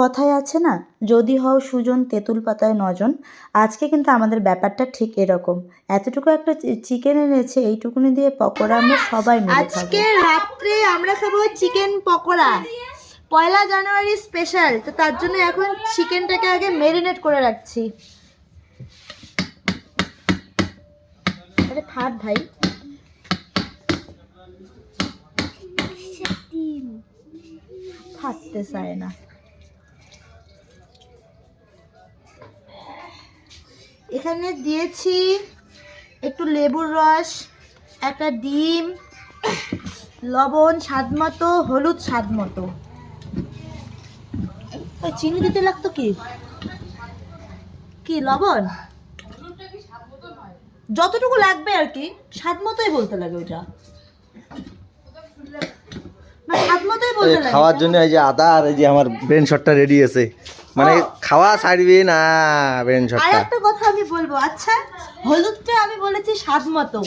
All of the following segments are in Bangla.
কথায় আছে না, যদি হও সুজন তেঁতুল পাতায় নজন। আজকে কিন্তু আমাদের ব্যাপারটা ঠিক এরকম। এতটুকু একটা চিকেন এনেছে, এইটুকুনি দিয়ে পকোড়া আমরা সবাই মিলে আজকে রাত্রে আমরা খাব চিকেন পকোড়া। পয়লা জানুয়ারি স্পেশাল, তো তার জন্য এখন চিকেনটাকে আগে মেরিনেট করে রাখছি। আরে থাক ভাই। থাকতে চায় না। এখানে দিয়েছি একটু লেবুর রস একটা ডিম লবণ স্বাদ মতো হলুদ স্বাদ মতো। চিনি দিতে লাগতো কি? কি লবণ? যতটুকু লাগবে আর কি স্বাদ মতোই বলতে লাগে ওটা। না স্বাদ মতোই এই খাওয়ার জন্য এই যে আদা আর এই যে আমার ব্রেন শটটা রেডি আছে। মানে খাওয়া ছাড়বে না ব্রেন আর একটা কথা আমি বলব আচ্ছা হলুদটা আমি বলেছি স্বাদ মতো।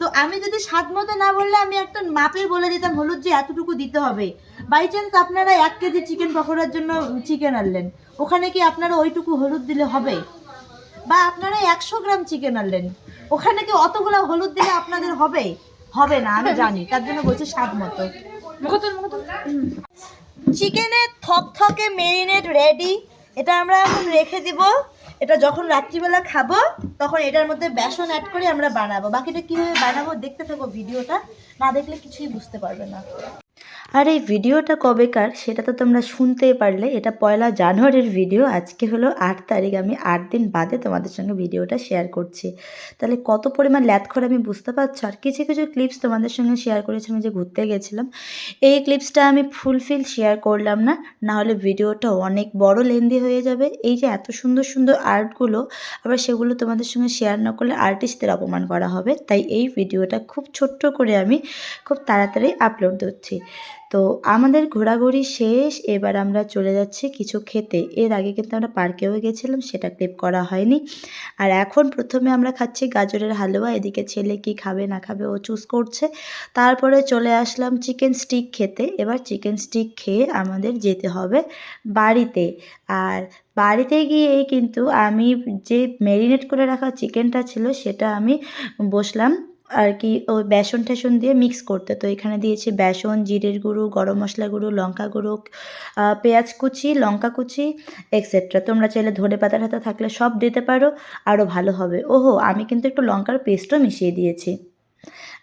তো আমি যদি স্বাদ মতো না বললে আমি একটা মাপে বলে দিতাম হলুদ যে এতটুকু দিতে হবে। বাই চান্স আপনারা এক কেজি চিকেন পকোড়ার জন্য চিকেন আনলেন। ওখানে কি আপনারা ওইটুকু হলুদ দিলে হবে? বা আপনারা একশো গ্রাম চিকেন আনলেন। ওখানে কি অতগুলো হলুদ দিলে আপনাদের হবে? হবে না আমি জানি তার জন্য বলছি স্বাদ মতো। চিকেনের থকথকে মেরিনেট রেডি এটা আমরা এখন রেখে দিব। এটা যখন রাত্রিবেলা খাব, তখন এটার মধ্যে বেসন অ্যাড করে আমরা বানাবো। বাকিটা কীভাবে বানাবো দেখতে থাকব ভিডিওটা। না দেখলে কিছুই বুঝতে পারবে না। আর এই ভিডিওটা কবেকার সেটা তো তোমরা শুনতেই পারলে। এটা পয়লা জানুয়ারির ভিডিও। আজকে হলো আট তারিখ। আমি আট দিন বাদে তোমাদের সঙ্গে ভিডিওটা শেয়ার করছি। তাহলে কত পরিমাণ ল্যাথখর আমি বুঝতে পারছ? আর কিছু কিছু ক্লিপস তোমাদের সঙ্গে শেয়ার করেছি। আমি যে ঘুরতে গেছিলাম, এই ক্লিপসটা আমি ফুলফিল শেয়ার করলাম না। না হলে ভিডিওটা অনেক বড় লেন্দি হয়ে যাবে। এই যে এত সুন্দর সুন্দর আর্টগুলো আবার সেগুলো তোমাদের সঙ্গে শেয়ার না করলে আর্টিস্টদের অপমান করা হবে। তাই এই ভিডিওটা খুব ছোট্ট করে আমি খুব তাড়াতাড়ি আপলোড দিচ্ছি তো আমাদের ঘোরাঘুরি শেষ, এবার আমরা চলে যাচ্ছি কিছু খেতে। এর আগে কিন্তু আমরা পার্কেও গেছিলাম, সেটা ক্লিপ করা হয়নি। আর এখন প্রথমে আমরা খাচ্ছি গাজরের হালুয়া, এদিকে ছেলে কি খাবে, না খাবে, ও চুজ করছে। তারপরে চলে আসলাম চিকেন স্টিক খেতে। এবার চিকেন স্টিক খেয়ে আমাদের যেতে হবে বাড়িতে। আর বাড়িতে গিয়েই কিন্তু আমি যে ম্যারিনেট করে রাখা চিকেনটা ছিল, সেটা আমি বসলাম আর কি ওই বেসন ঠেসন দিয়ে মিক্স করতে। তো এখানে দিয়েছি বেসন, জিরের গুঁড়ো, গরম মশলা গুঁড়ো, লঙ্কা গুঁড়ো পেঁয়াজ কুচি, লঙ্কা কুচি এক্সেট্রা তোমরা চাইলে ধনে পাতার হাতে থাকলে সব দিতে পারো আরও ভালো হবে। ওহো, আমি কিন্তু একটু লঙ্কার পেস্টও মিশিয়ে দিয়েছি।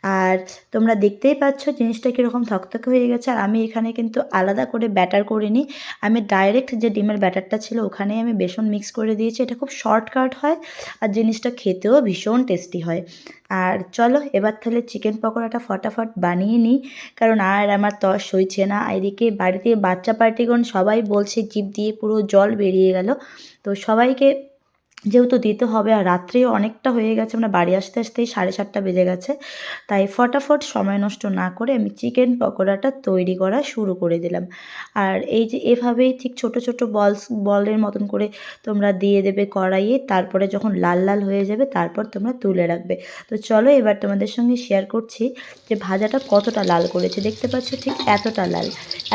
আর তোমরা দেখতেই পাচ্ছ জিনিসটা কীরকম থকথকে হয়ে গেছে। আর আমি এখানে কিন্তু আলাদা করে ব্যাটার করিনি। আমি ডাইরেক্ট যে ডিমের ব্যাটারটা ছিল ওখানেই আমি বেসন মিক্স করে দিয়েছি। এটা খুব শর্টকাট হয় আর জিনিসটা খেতেও ভীষণ টেস্টি হয়। আর চলো এবার তাহলে চিকেন পকোড়াটা ফটাফট বানিয়ে নিই। কারণ আর আমার তর সইছে না। এদিকে বাড়িতে বাচ্চা পার্টিগণ সবাই বলছে, জিভ দিয়ে পুরো জল বেরিয়ে গেল। তো সবাইকে যেহেতু দিতে হবে আর রাত্রেও অনেকটা হয়ে গেছে আমরা বাড়ি আসতে আসতেই সাড়ে সাতটা বেজে গেছে, তাই ফটাফট সময় নষ্ট না করে আমি চিকেন পকোড়াটা তৈরি করা শুরু করে দিলাম। আর এই যে এভাবেই ঠিক ছোট ছোট বলস, বলের মতন করে তোমরা দিয়ে দেবে কড়াইয়ে, তারপরে যখন লাল লাল হয়ে যাবে তারপর তোমরা তুলে রাখবে। তো চলো এবার তোমাদের সঙ্গে শেয়ার করছি যে ভাজাটা কতটা লাল করেছে, দেখতে পাচ্ছ ঠিক এতটা লাল।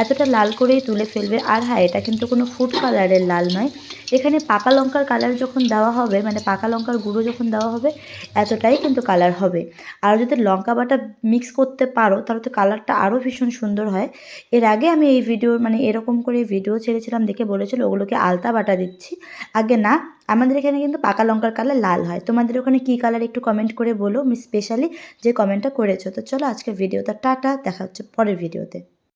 এতটা লাল করেই তুলে ফেলবে, আর হ্যাঁ এটা কিন্তু কোনো ফুড কালারের লাল নয়। এখানে পাকা লঙ্কার কালার যখন দেওয়া হবে মানে পাকা লঙ্কার গুঁড়ো যখন দেওয়া হবে, এতটাই কিন্তু কালার হবে। আর যদি লঙ্কা বাটা মিক্স করতে পারো, তাহলে তো কালারটা আরও ভীষণ সুন্দর হয়। এর আগে আমি এই ভিডিও মানে এরকম করে ভিডিও ছেড়েছিলাম, দেখে বলেছিল ওগুলোকে আলতা বাটা দিচ্ছি। আগে না, আমাদের এখানে কিন্তু পাকা লঙ্কার কালার লাল হয়। তোমাদের ওখানে কী কালার একটু কমেন্ট করে বলো আমি স্পেশালি যে কমেন্টটা করেছ। তো চলো আজকের ভিডিওটা টাটা, দেখা হচ্ছে পরের ভিডিওতে